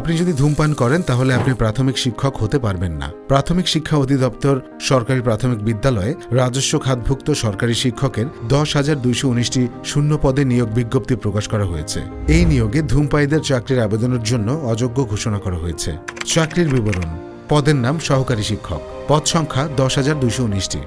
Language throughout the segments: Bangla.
আপনি যদি ধূমপান করেন, তাহলে আপনি প্রাথমিক শিক্ষক হতে পারবেন না। প্রাথমিক শিক্ষা অধিদপ্তর সরকারি প্রাথমিক বিদ্যালয়ে রাজস্ব খাতভুক্ত সরকারি শিক্ষকের দশ হাজার দুইশো উনিশটি শূন্য পদে নিয়োগ বিজ্ঞপ্তি প্রকাশ করা হয়েছে। এই নিয়োগে ধূমপায়ীদের চাকরির আবেদনের জন্য অযোগ্য ঘোষণা করা হয়েছে। চাকরির বিবরণ। পদের নাম সহকারী শিক্ষক। পদ সংখ্যা দশ হাজার দুইশো উনিশটি।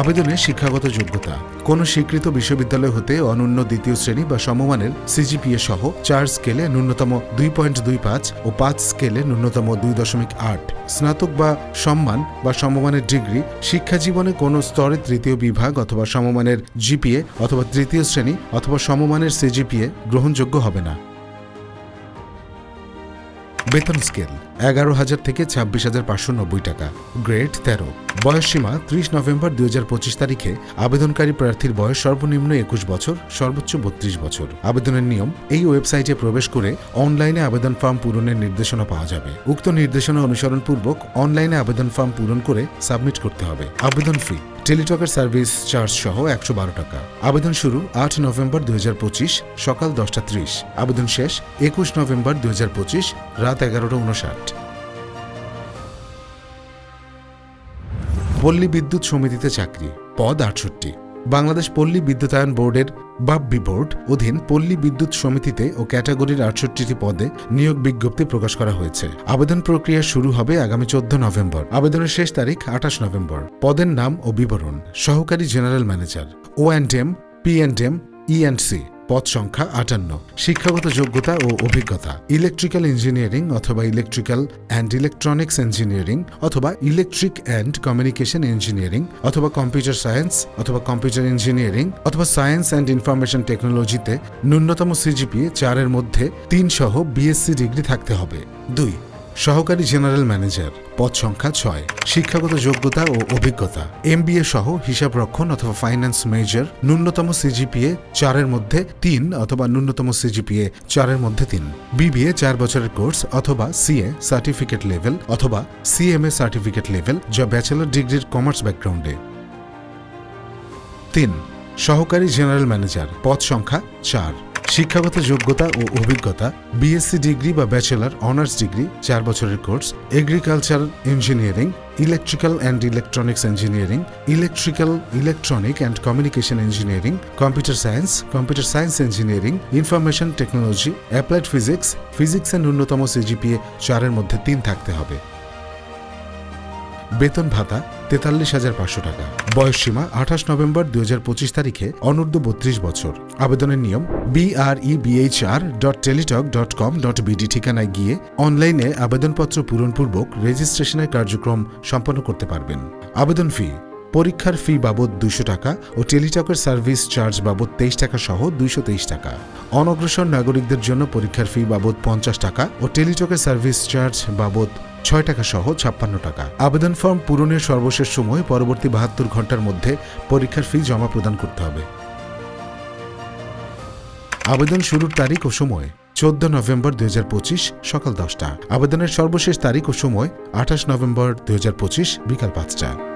আবেদনের শিক্ষাগত যোগ্যতা। কোন স্বীকৃত বিশ্ববিদ্যালয় হতে অনন্য দ্বিতীয় শ্রেণি বা সমমানের সিজিপিএ সহ চার স্কেলে ন্যূনতম দুই পয়েন্ট দুই পাঁচ ও পাঁচ স্কেলে ন্যূনতম দুই দশমিক আট। স্নাতক বা সম্মান বা সমমানের ডিগ্রি শিক্ষা জীবনে কোনো স্তরে তৃতীয় বিভাগ অথবা সমমানের জিপিএ অথবা তৃতীয় শ্রেণি অথবা সমমানের সিজিপিএ গ্রহণযোগ্য হবে না। বেতন স্কেল। এগারো হাজার থেকে ছাব্বিশ হাজার পাঁচশো নব্বই টাকা। গ্রেড তেরো। বয়সসীমা ত্রিশ নভেম্বর দুই হাজার পঁচিশ তারিখে। আবেদনকারী প্রার্থীর বয়স সর্বনিম্ন একুশ বছর, সর্বোচ্চ বত্রিশ বছর। আবেদনের নিয়ম, এই ওয়েবসাইটে প্রবেশ করে অনলাইনে আবেদন ফর্ম পূরণের নির্দেশনা পাওয়া যাবে। উক্ত নির্দেশনা অনুসরণ পূর্বক অনলাইনে আবেদন ফর্ম পূরণ করে সাবমিট করতে হবে। আবেদন ফি, টেলিটকের সার্ভিস চার্জ সহ একশো বারো টাকা। আবেদন শুরু আট নভেম্বর দুই হাজার পঁচিশ, সকাল দশটা ত্রিশ। আবেদন শেষ একুশ নভেম্বর দুই হাজার পঁচিশ, রাত এগারোটা উনষাট পল্লী বিদ্যুৎ সমিতিতে চাকরি, পদ আটষট্টি। বাংলাদেশ পল্লী বিদ্যুতায়ন বোর্ডের বাব্বি বোর্ড অধীন পল্লী বিদ্যুৎ সমিতিতে ও ক্যাটাগরির আটষট্টিটি পদে নিয়োগ বিজ্ঞপ্তি প্রকাশ করা হয়েছে। আবেদন প্রক্রিয়া শুরু হবে আগামী চোদ্দ নভেম্বর। আবেদনের শেষ তারিখ আঠাশ নভেম্বর। পদের নাম ও বিবরণ। সহকারী general manager. O and M, P and M, E and C. পদ সংখ্যা আটান্ন। শিক্ষাগত যোগ্যতা ও অভিজ্ঞতা। ইলেকট্রিক্যাল ইঞ্জিনিয়ারিং অথবা ইলেকট্রিক্যাল অ্যান্ড ইলেকট্রনিক্স ইঞ্জিনিয়ারিং অথবা ইলেকট্রিক অ্যান্ড কমিউনিকেশন ইঞ্জিনিয়ারিং অথবা কম্পিউটার সায়েন্স অথবা কম্পিউটার ইঞ্জিনিয়ারিং অথবা সায়েন্স অ্যান্ড ইনফরমেশন টেকনোলজিতে ন্যূনতম সিজিপিএ চারের মধ্যে তিন সহ বিএসসি ডিগ্রি থাকতে হবে। দুই সহকারী জেনারেল ম্যানেজার, পদ সংখ্যা ছয়, শিক্ষাগত যোগ্যতা ও অভিজ্ঞতা, এমবিএ সহ হিসাবরক্ষণ অথবা ফাইন্যান্স মেজর, ন্যূনতম সিজিপিএ চারের মধ্যে তিন অথবা ন্যূনতম সিজিপিএ চারের মধ্যে তিন, বিবিএ চার বছরের কোর্স অথবা সিএ সার্টিফিকেট লেভেল অথবা সিএমএ সার্টিফিকেট লেভেল যা ব্যাচেলর ডিগ্রির কমার্স ব্যাকগ্রাউন্ডে। তিন, সহকারী জেনারেল ম্যানেজার, পদ সংখ্যা চার শিক্ষাগত যোগ্যতা ও অভিজ্ঞতা বিএসসি ডিগ্রি বা ব্যাচেলার, অনার্স ডিগ্রি, চার বছরের course agricultural engineering electrical and electronics engineering electrical electronic and communication engineering computer science computer science engineering information technology applied physics ফিজিক্সের ন্যূনতম সিজিপিএ চারের মধ্যে তিন থাকতে হবে। বেতন ভাতা তেতাল্লিশ হাজার পাঁচশো টাকা। বয়সসীমা আঠাশ নভেম্বর হাজার পঁচিশ তারিখে, অনূর্ধ্ব বত্রিশ বছর। আবেদনের নিয়ম BRE BHR dot Teletalk dot com dot BD ঠিকানায় গিয়ে অনলাইনে আবেদনপত্র পূরণপূর্বক রেজিস্ট্রেশনের কার্যক্রম সম্পন্ন করতে পারবেন। আবেদন ফি পরীক্ষার ফি বাবদ দুইশো টাকা ও টেলিটকের সার্ভিস চার্জ বাবদ তেইশ টাকা সহ দুইশো তেইশ টাকা। অনগ্রসর নাগরিকদের জন্য পরীক্ষার ফি বাবদ পঞ্চাশ টাকা ও টেলিটকের সার্ভিস চার্জ বাবদ ছয় টাকা সহ ছাপ্পান্ন টাকা। আবেদন ফর্ম পূরণের সর্বশেষ সময় পরবর্তী বাহাত্তর ঘণ্টার মধ্যে পরীক্ষার ফি জমা প্রদান করতে হবে। আবেদন শুরুর তারিখ ও সময় চোদ্দ নভেম্বর দু হাজার পঁচিশ, সকাল দশটা। আবেদনের সর্বশেষ তারিখ ও সময় আঠাশ নভেম্বর দু হাজার পঁচিশ, বিকাল পাঁচটা।